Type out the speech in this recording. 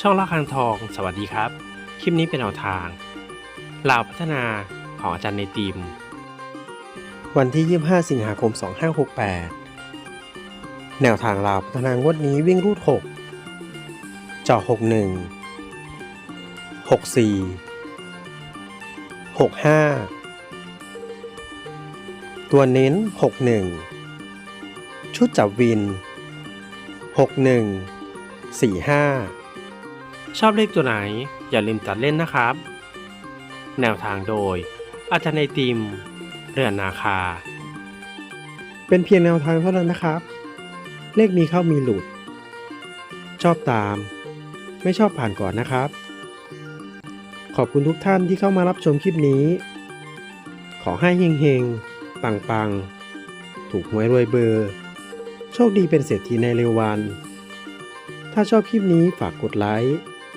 ช่องละคังทอง สวัสดีครับ คลิปนี้เป็นแนวทางลาวพัฒนาของอาจารย์ในทีม วันที่ 25 สิงหาคม 2568 แนวทางลาวพัฒนางวดนี้วิ่งรูด6เจาะ61 64 65 ตัวเน้น 61 ชุดจับวิน 61 45 ชอบเลขตัวไหน อย่าลืมตัดเล่นนะครับ แนวทางโดย อาจารย์ในทีมเรือนนาคา เป็นเพียงแนวทางเท่านั้นนะครับ เลขมีเข้ามีหลุด ชอบตาม ไม่ชอบผ่านก่อนนะครับ ขอบคุณทุกท่านที่เข้ามารับชมคลิปนี้ ขอให้เฮงๆ ปังๆ ถูกหวยรวยเบอร์ โชคดีเป็นเศรษฐีในเร็ววันถ้าชอบคลิปนี้ฝากกดไลค์